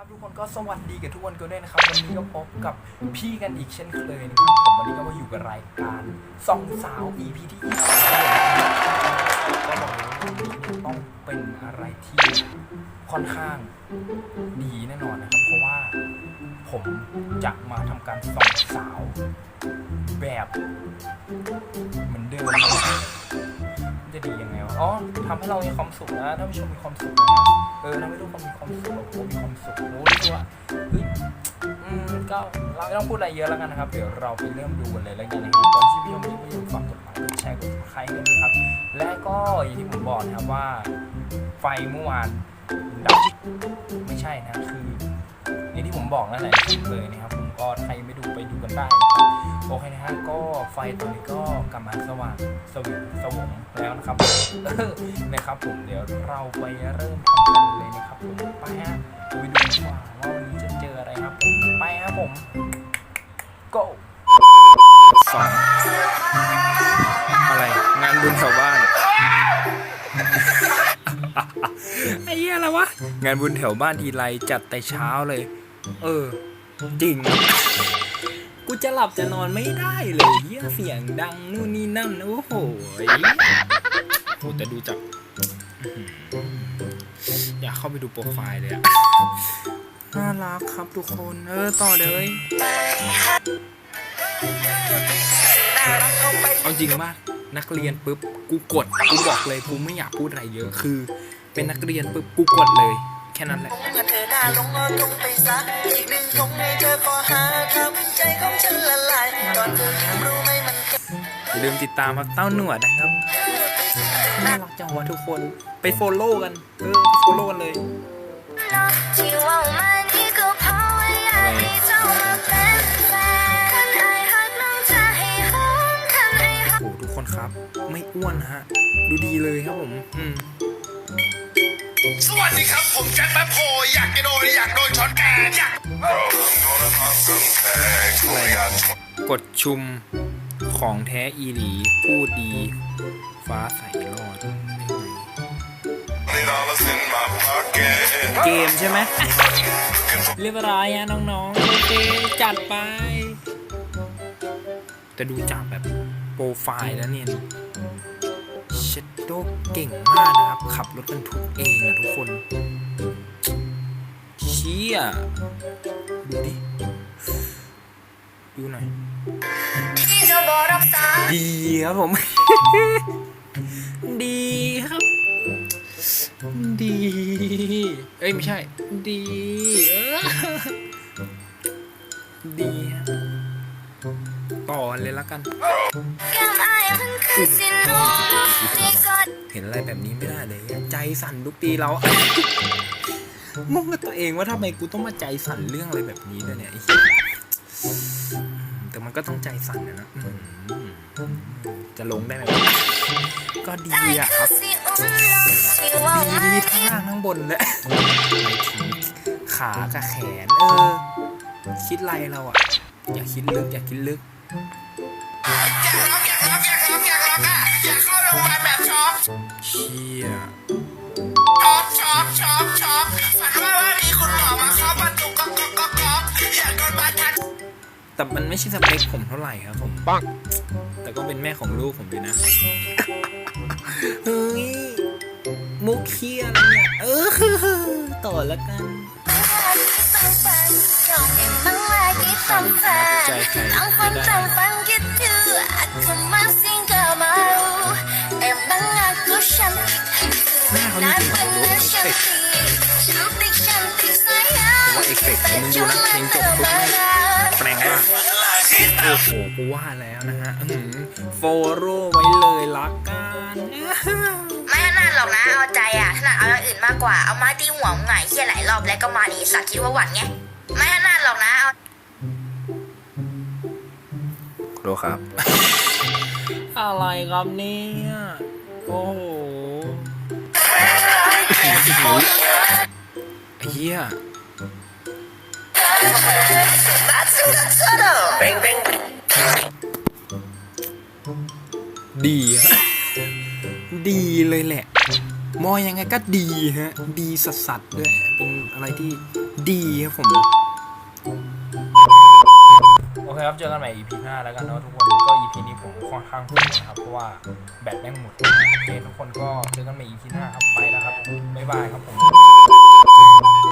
ครับทุกคนก็สวัสดีกับทุกคนกันด้วยนะครับวันนี้ก็พบกับพี่กันอีกเช่นเคยนะครับผมวันนี้ก็มาอยู่กับรายการสองสาว EP ที่ก็บอกเลยว่าวันนี้เนี่ยต้องเป็นอะไรที่ค่อนข้างดีแน่นอนนะครับเพราะว่าผมจะมาทำการส่องสาวแบบเหมือนเดิมจะดียังไงวะอ๋อทำให้เรามีความสุขนะท่านผู้ชมมีความสุขนะ เออทำให้ทุกคนมี ก็เราไม่ต้องพูดอะไรเยอะแล้วกันนะครับ เดี๋ยวเราไปเริ่มดูกันเลยแล้วกันนะครับก่อนที่พี่ชมนี้ก็อย่าลืมฝากกดไลค์กดแชร์กดซับสไครกันนะครับ และก็อย่างที่ผมบอกนะครับว่า ไฟเมื่อวานดับไม่ใช่นะคืออย่ที่ผมบอกนั่นแหละคลิปเลยนะครับผมก็ใครไม่ดูไปดูกันได้นะครับโอเคนะฮะก็ไฟตอนนี้ก็กำลังสว่างสวิงสวงแล้วนะครับนะครับผมเดี๋ยวเราไปเริ่มทำ บุญแถวบ้าน ไอ้เหี้ยอะไรวะ งานบุญแถวบ้านทีไรจัดแต่เช้าเลย เออ จริง กูจะหลับจะนอนไม่ได้เลยเฮียเสียงดังนู่นนี่นั่นโอ้โหยโหแต่ดูจากอื้อหืออยากเข้าไปดูโปรไฟล์เลยอะน่ารักครับทุกคนเออต่อเลยเอาจริงมาก นักเรียนปุ๊บกูกดกูบอกเลยกูไม่อยากพูดอะไรเยอะคือ เป็นนักเรียนปุ๊บกูกดเลย แค่นั้นแหละเมื่อเธอหน้าลงเอาตรงไปซะอีกหนึ่งคงให้เธอขอหาทำใจของฉันละลายก่อนเธอยิ้มรู้ไหมมันเกิดอย่าลืมติดตามครับเต้าหนวดนะครับน่ารักจังวะทุกคนไปโฟลโล่กันเออโฟลโล่กันเลย ทุกคนครับ ไม่อ้วนฮะ ดูดีเลยครับผม อืมสวัสดีครับ ผมแจ็คแป๊บโฮอยากจะโดนอยากโดนช้อนแกนอยากกดชุมของแท้อีหลีพูดดี ฟ้าใสรอดได้ไงเกมใช่ไหมเรียบร้อยฮะน้องๆโอเคจัดไปแต่ดูจากแบบโป รไฟล์แล้วเนี่ยเชดโดเก่งมากนะครับ ขับรถบรรทุกเองอะทุกคนเชี่ยดูดิ ดูหน่อยดีครับผม ดีครับ ดี เอ้ย ไม่ใช่ ดี ต่อเลยละกันแก้มไอมันคือสินโนที่กอดเห็นอะไรแบบนี้ไม่ได้เลย ใจสั่นทุกทีเรางงกับตัวเองว่าทำไมกูต้องมาใจสั่นเรื่องอะไรแบบนี้ด้วยเนี่ยไอ้เหี้ยแต่มันก็ต้องใจสั่นนะนะอืมจะลงได้ไหมวะก็ดีไออะคคืรัอบสิอุ่นลงที่ว่าดีมาดีทั้งล่างทั้งบนและขากับแขน เออ คิดไรเราอะอย่าคิดลึกอย่าคิดลึก เชี่ยช็อกช็อกช็อกช็อกฝันว่าว่ามีคุณหมอมาเคาะประตูก๊อกก๊อกก๊อกก๊อกอยากโดนบาดทันแต่มันไม่ใช่สเปคผมเท่าไหร่ครับผมปังแต่ก็เป็นแม่ของลูกผมด้วยนะ เฮ้ย มุกเคียอะไรเนี่ยเออต่อละกัน Ang pantang gitu Benar juga benar mau cantik Cantik cantik sayang ว่าเอฟเฟกต์มึงดูนะเพลงจบปุ๊บแม่งแปลงร่างโอ้โหกูว่าแล้วนะฮะอื้อหือโฟโร่ไว้เลยละกันไม่ถนัดหรอกนะเอาใจอะถนัดเอาอย่างอื่นมากกว่าเอาไม้ตีหัวมึงไงเฮียหลายรอบแล้วก็มานี่สักคิดว่าหวั่นไงไม่ถนัดหรอกนะเอาโลครับ อะไรครับเนี่ยโอ้โหไอ้เหี้ยดีฮะดีเลยแหละ มอยังไงก็ดีฮะ ดีสัสๆด้วย เป็นอะไรที่ดีครับผม เคครับ เจอกันใหม่ EP 5แล้วกันเนาะทุกคน ก็ EP นี้ผมค่อนข้างพุ่งนะครับ เพราะว่าแบตแม่งหมดโอเคทุกคนก็เจอกันใหม่ EP หน้าครับ ไปแล้วครับ บ๊ายบายครับผม